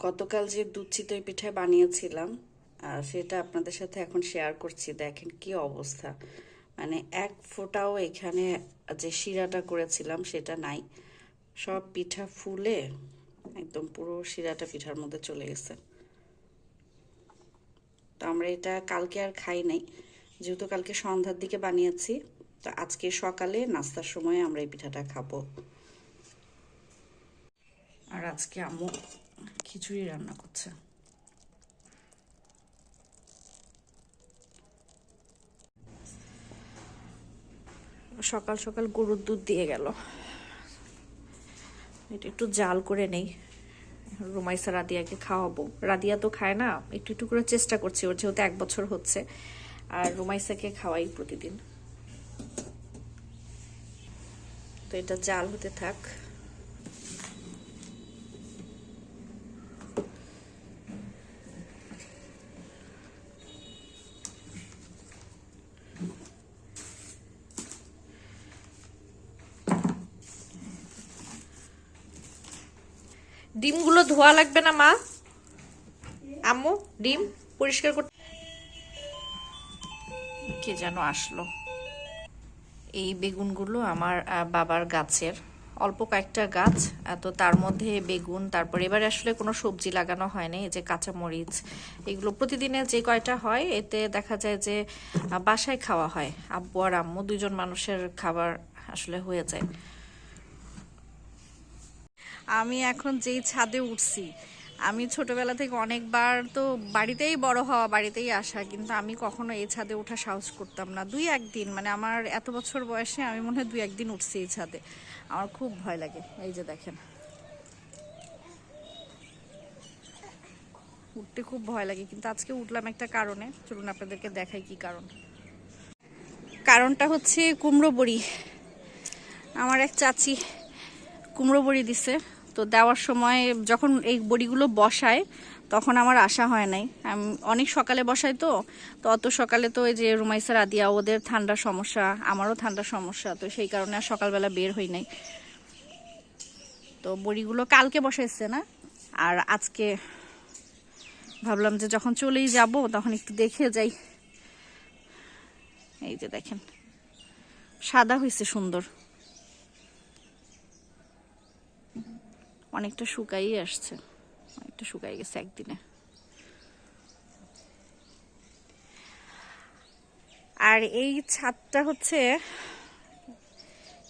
গতকাল যে দুধ চিতই পিঠা বানিয়েছিলাম সেটা আপনাদের সাথে এখন শেয়ার করছি। দেখেন কি অবস্থা। মানে এক ফোঁটাও এখানে যে শিরাটা করেছিলাম সেটা নাই। সব পিঠা ফুলে একদম পুরো শিরাটা পিঠার মধ্যে চলে গেছে। তো আমরা এটা কালকে আর খাই নাই। যেহেতু কালকে সন্ধ্যার দিকে বানিয়েছি, তো আজকে সকালে নাস্তার সময় আমরা এই পিঠাটা খাব। আর আজকে আম্মু খিচুড়ি রান্না করছে। সকাল সকাল গরুর দুধ দিয়ে গেল। এটা একটু জাল করে নেই। রুমাইসা রাদিয়াকে খাওয়াবো। রাদিয়া তো খায় না, একটু একটু করে চেষ্টা করছি ওর, যেহেতু এক বছর হচ্ছে। আর রুমাইসাকে খাওয়াই প্রতিদিন। তো এটা জাল হতে থাক। ডিমগুলো ধোয়া লাগবে না, মা? আম্মু, ডিম পরিষ্কার করতে কে যেন আসলো? এই বেগুনগুলো আমার বাবার গাছের। অল্প কয়েকটা গাছ তো তার মধ্যে বেগুন, তারপর এবারে আসলে কোনো সবজি লাগানো হয়নি, এই যে কাঁচামরিচ। এগুলো প্রতিদিনে যে কয়টা হয়, এতে দেখা যায় যে বাসায় খাওয়া হয়। আব্বু আর আম্মু দুজন মানুষের খাবার আসলে হয়ে যায়। আমি এখন যেই ছাদে উঠছি, আমি ছোটবেলা থেকে অনেকবার তো বাড়িতেই বড় হওয়া, বাড়িতেই আসা, কিন্তু আমি কখনো এই ছাদে ওঠা সাহস করতাম না। দুই একদিন মানে আমার এত বছর বয়সে আমি মনে হয় দুই একদিন উঠছি এই ছাদে। আমার খুব ভয় লাগে, এই যে দেখেন। উঠতে খুব ভয় লাগে, কিন্তু আজকে উঠলাম একটা কারণে। চলুন আপনাদেরকে দেখাই কি কারণ। কারণটা হচ্ছে কুমড়ো বড়ি আমার এক চাচি কুমড়ো বড়ি দিছে। তো দেওয়ার সময় যখন এই বড়িগুলো বসায়, তখন আমার আশা হয় নাই। আমি, অনেক সকালে বসাই তো তো অত সকালে তো এই যে রুমাইসার আদিয়া ওদের ঠান্ডার সমস্যা, আমারও ঠান্ডার সমস্যা, তো সেই কারণে আর সকালবেলা বের হই নাই। তো বড়িগুলো কালকে বসাইছে না, আর আজকে ভাবলাম যে যখন চলেই যাব, তখন একটু দেখে যাই। এই যে দেখেন, সাদা হয়েছে সুন্দর। অনেকটা শুকাই আসছে। অনেকটা শুকাই গেছে একদিনে। আর এই ছাদটা হচ্ছে,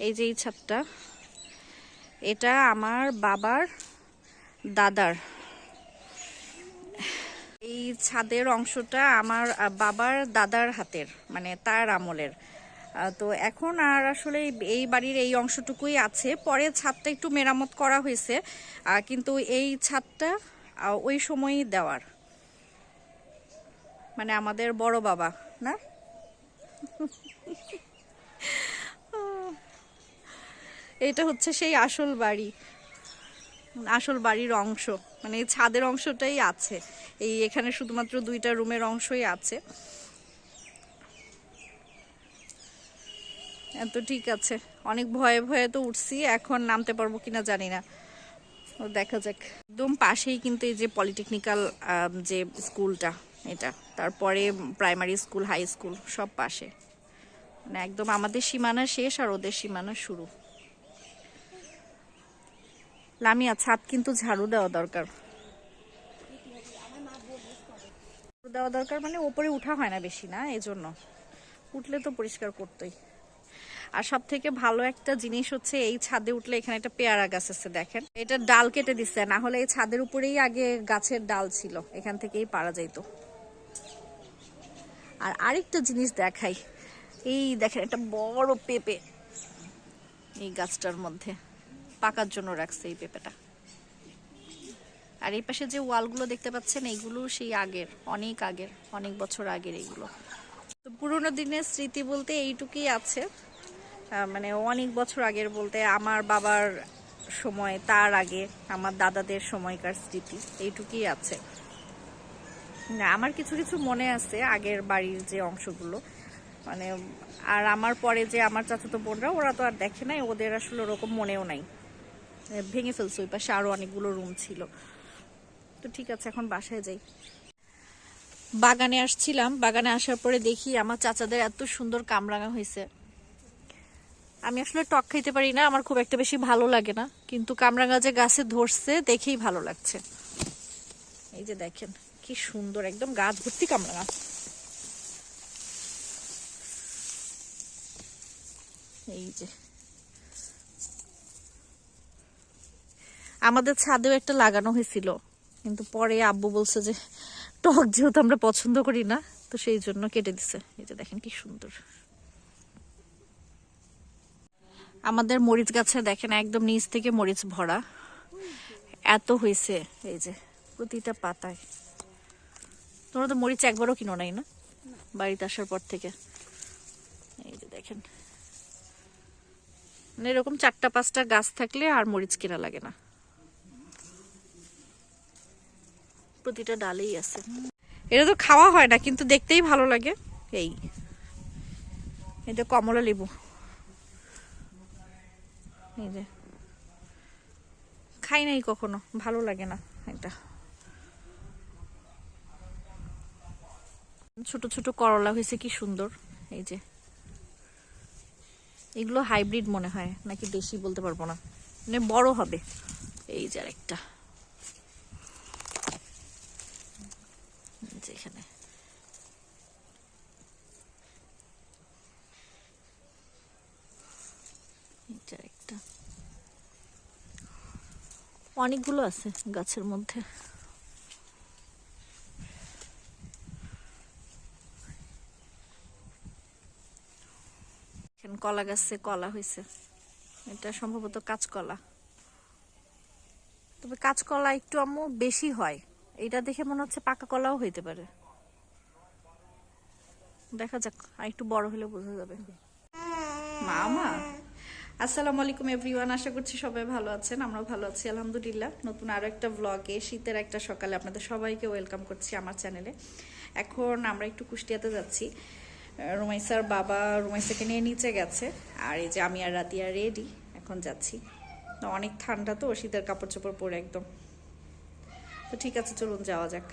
এই যে এই ছাদটা, এটা আমার বাবার দাদার। এই ছাদের অংশটা আমার বাবার দাদার হাতের মানে তার আমলের। তো এখন আর আসলে এই- বাড়ির এই অংশটুকুই আছে। পরে ছাদটা একটু মেরামত করা হয়েছে কিন্তু এই ছাদটা ওই সময়ই দেওয়ার। মানে আমাদের বড় বাবা, না? এটা হচ্ছে সেই আসল বাড়ি, আসল বাড়ির অংশ। মানে ছাদের অংশটাই আছে। এই এখানে শুধুমাত্র দুইটা রুমের অংশই আছে। তো ঠিক আছে। অনেক ভয়ে ভয়ে তো উঠছি, এখন নামতে পারব কিনা জানি না। দেখা যাক। একদম পাশেই কিন্তু এই যে পলিটেকনিক্যাল যে স্কুলটা, এটা। তারপরে প্রাইমারি স্কুল, হাই স্কুল, সব পাশে। মানে একদম আমাদের সীমানা শেষ আর ওদের সীমানা শুরু। লামিয়া, ছাদ কিন্তু ঝাড়ু দেওয়া দরকার। দেওয়া দরকার মানে ওপরে উঠা হয় না বেশি না এই জন্য উঠলে তো পরিষ্কার করতেই। আর সব থেকে ভালো একটা জিনিস হচ্ছে এই ছাদে উঠলে এখানে একটা পেয়ারা গাছ আছে, দেখেন। এটা ডাল কেটে দিচ্ছে না হলে এই ছাদের উপরেই আগে গাছের ডাল ছিল, এখান থেকেই পারা যাইতো। আর আরেকটা জিনিস দেখাই, এই দেখেন একটা বড় পেঁপে। এই গাছটার মধ্যে, পাকার জন্য রাখছে এই পেঁপেটা। আর এই পাশে যে ওয়ালগুলো দেখতে পাচ্ছেন, এইগুলো সেই আগের, অনেক আগের, অনেক বছর আগের এইগুলো। পুরোনো দিনের স্মৃতি বলতে এইটুকুই আছে। মানে অনেক বছর আগের বলতে আমার বাবার সময়, তার আগে আমার দাদাদের সময়কার স্মৃতি, এইটুকুই আছে। না, আমার কিছু কিছু মনে আছে আগের বাড়ির যে অংশগুলো। মানে আর আমার পরে যে আমার চাচাতো বোনরা, ওরা তো আর দেখে নাই, ওদের আসলে ওরকম মনেও নাই। ভেঙে ফেলছে, ওই পাশে আরও অনেকগুলো রুম ছিল। তো ঠিক আছে, এখন বাসায় যাই। বাগানে আসছিলাম, বাগানে আসার পরে দেখি আমার চাচাদের এত সুন্দর কামরাঙা হয়েছে। আমি আসলে টক খাইতে পারি না, আমার খুব একটা বেশি ভালো লাগে না। কিন্তু কামরাঙা যে গাছে ধরছে, দেখেই ভালো লাগছে। এই যে দেখেন, কি সুন্দর, একদম গাছ ভর্তি কামরাঙা। এই যে। আমাদের ছাদেও একটা লাগানো হয়েছিল, কিন্তু পরে আব্বু বলছে যে, টক যেহেতু আমরা পছন্দ করি না, তো সেই জন্য কেটে দিছে। এই যে দেখেন কি সুন্দর। আমাদের মরিচ গাছে দেখেন একদম নিচ থেকে মরিচ ভরা। এত হয়েছে, এই যে প্রতিটা পাতায়। তোমরা তো মরিচ একবারও কিনো নাই না? বাড়িতে আসার পর থেকে। এই যে দেখেন। মানে এরকম চারটা পাঁচটা গাছ থাকলে আর মরিচ কেনা লাগে না। প্রতিটা ডালেই আছে। এটা তো খাওয়া হয় না, কিন্তু দেখতেই ভালো লাগে। এই। এটা কমলা লেবু এই যে। খাই নাই কখনো, ভালো লাগে না এটা। ছোট ছোট করলা হয়েছে, কি সুন্দর। এই যে। এগুলো হাইব্রিড মনে হয়, নাকি দেশি বলতে পারব না। মানে বড় হবে। এই যে আরেকটা যেখানে এটা একটা অনেকগুলো আছে গাছের মধ্যে। কলা গাছে কলা হয়েছে। এটা সম্ভবত কাঁচকলা। তবে কাঁচকলা একটু আম্মু বেশি হয়। এটা দেখে মনে হচ্ছে পাকা কলাও হইতে পারে। দেখা যাক, আর একটু বড় হলে বোঝা যাবে। মামা আসসালামু আলাইকুম এভরিওয়ান, আশা করছি সবাই ভালো আছেন আমরা ভালো আছি, আলহামদুলিল্লাহ। নতুন আরও একটা ব্লগে শীতের একটা সকালে আপনাদের সবাইকে ওয়েলকাম করছি আমার চ্যানেলে এখন আমরা একটু কুষ্টিয়াতে যাচ্ছি। রুমাইসার বাবা রুমাইসাকে নিয়ে নিচে গেছে, আর এই যে আমি আর রাতিয়া রেডি এখন যাচ্ছি। অনেক ঠান্ডা তো, শীতের কাপড় চোপড় পরে একদম। তো ঠিক আছে, চলুন যাওয়া যাক।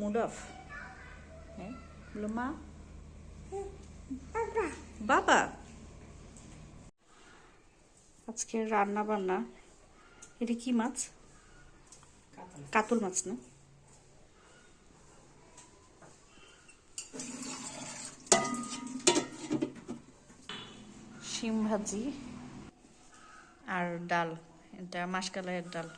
মুড অফ হ্যাঁ? মা? বাবা? আজকে রান্না বান্না। এটা কি মাছ? কাতল। মাছ না? শিম ভাজি আর ডাল। এটা মাসকালাইয়ের ডাল।